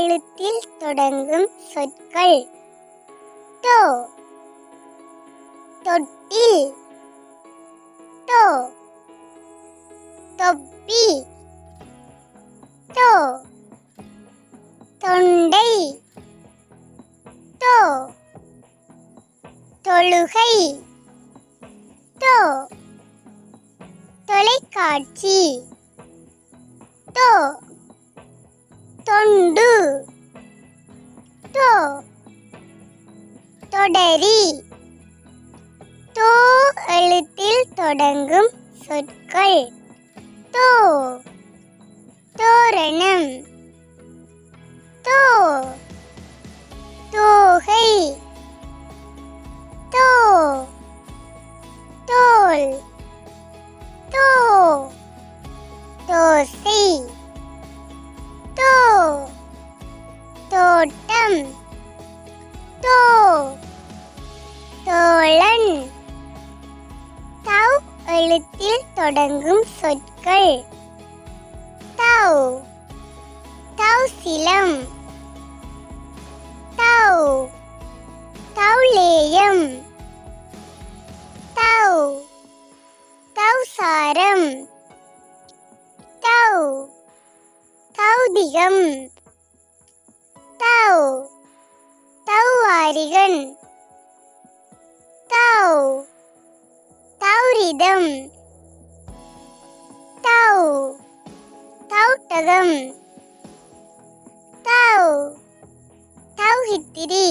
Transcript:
எழுத்தில் தொடங்கும் சொற்கள். டோ. தொட்டில். டோ. தொப்பி. டோ. தொண்டை. டோ. தொழுகை. டோ. தொலைக்காட்சி. டோ. தொண்டு. டோ தொடரி. தோ எழுத்தில் தொடங்கும் சொற்கள். தோ. தோரணம். தோ. தோகை. தோ. தோல். தோ. தோசை. தோட்டம் தோ தோழன். தவ் எழுத்தில் தொடங்கும் சொற்கள். தவ். தவ் சிலம். தவ். தௌலேயம் தவ். தவ்சாரம் தவ். தௌதிகம் தௌரிதம் தௌ தௌட்டகம் தௌ தௌஹித்திரி